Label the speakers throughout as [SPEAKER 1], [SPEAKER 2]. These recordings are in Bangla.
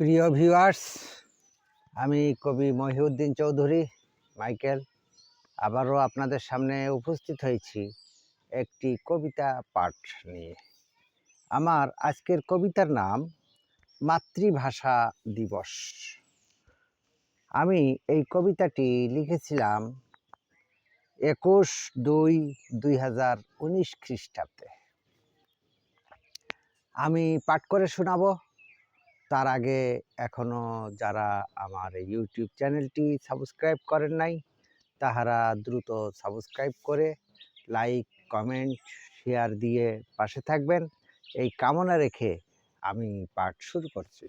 [SPEAKER 1] প্রিয় ভিউয়ার্স আমি কবি মহিউদ্দিন চৌধুরী, মাইকেল। আবারও আপনাদের সামনে উপস্থিত হয়েছি একটি কবিতা পাঠ নিয়ে। আমার আজকের কবিতার নাম মাতৃভাষা দিবস। আমি এই কবিতাটি লিখেছিলাম একুশ দুই দুই হাজার উনিশ খ্রিস্টাব্দে। আমি পাঠ করে শোনাবো। তার আগে এখনও যারা আমার ইউটিউব চ্যানেলটি সাবস্ক্রাইব করেন নাই, তাহারা দ্রুত সাবস্ক্রাইব করে লাইক, কমেন্ট, শেয়ার দিয়ে পাশে থাকবেন। এই কামনা রেখে আমি পাঠ শুরু করছি।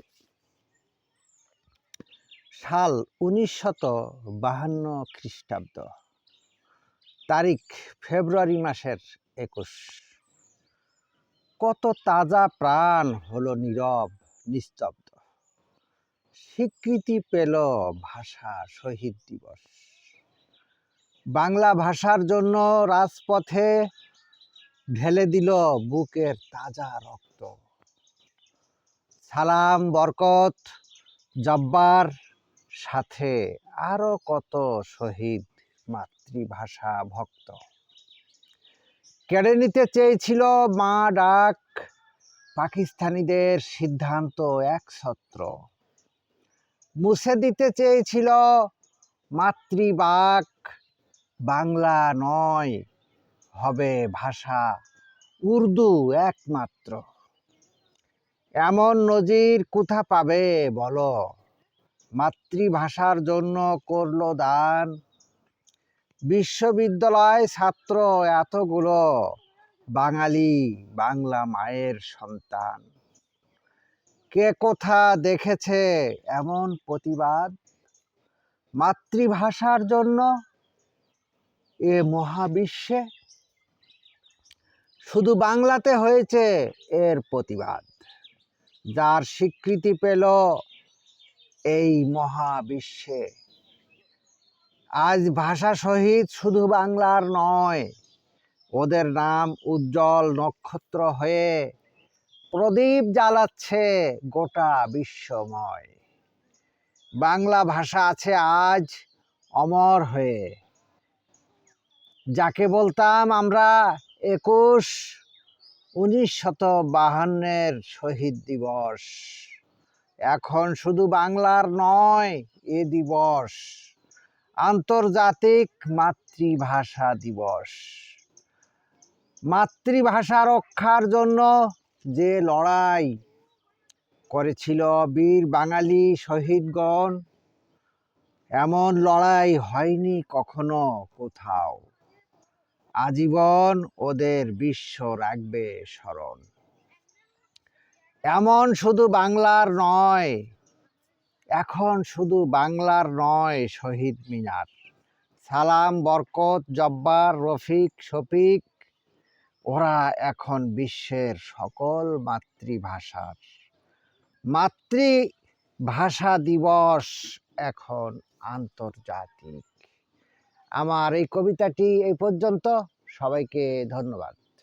[SPEAKER 1] সাল উনিশ শত বাহান্ন খ্রিস্টাব্দ, তারিখ ফেব্রুয়ারি মাসের একুশ। কত তাজা প্রাণ হলো নীরব নিস্তব্ধ। স্বীকৃতি পেল ভাষা শহীদ দিবস। বাংলা ভাষার জন্য রাজপথে ঢেলে দিল বুকের তাজা রক্ত। সালাম, বরকত, জব্বার সাথে আরও কত শহীদ মাতৃভাষা ভক্ত। কেড়ে নিতে চেয়েছিল মা ডাক পাকিস্তানিদের সিদ্ধান্ত একছত্র। মুছে দিতে চেয়েছিল মাতৃবাক, বাংলা নয়, হবে ভাষা উর্দু একমাত্র। এমন নজির কোথা পাবে বলো? মাতৃভাষার জন্য করল দান। বিশ্ববিদ্যালয় ছাত্র এতগুলো বাঙালি, বাংলা মায়ের সন্তান। কে কোথা দেখেছে এমন প্রতিবাদ? মাতৃভাষার জন্য? এ মহাবিশ্বে? শুধু বাংলাতে হয়েছে এর প্রতিবাদ। যার স্বীকৃতি পেল এই মহাবিশ্বে। আজ ভাষা শহীদ শুধু বাংলার নয় ওদের নাম উজ্জ্বল নক্ষত্র হয়ে প্রদীপ জ্বালাচ্ছে গোটা বিশ্বময়। বাংলা ভাষা আছে আজ অমর হয়ে। যাকে বলতাম আমরা একুশ উনিশ শত বাহান্নের শহীদ দিবস। এখন শুধু বাংলার নয়, এ দিবস আন্তর্জাতিক মাতৃভাষা দিবস। মাতৃভাষা রক্ষার জন্য যে লড়াই করেছিল বীর বাঙালি শহীদগণ, এমন লড়াই হয়নি কখনো কোথাও। আজীবন ওদের বিশ্ব রাখবে স্মরণ। এমন শুধু বাংলার নয়, এখন শুধু বাংলার নয় শহীদ মিনার। সালাম, বরকত, জব্বার, রফিক, শফিক ওরা এখন বিশ্বের সকল মাতৃভাষার। মাতৃভাষা দিবস এখন আন্তর্জাতিক। আমার এই কবিতাটি এই পর্যন্ত। সবাইকে ধন্যবাদ।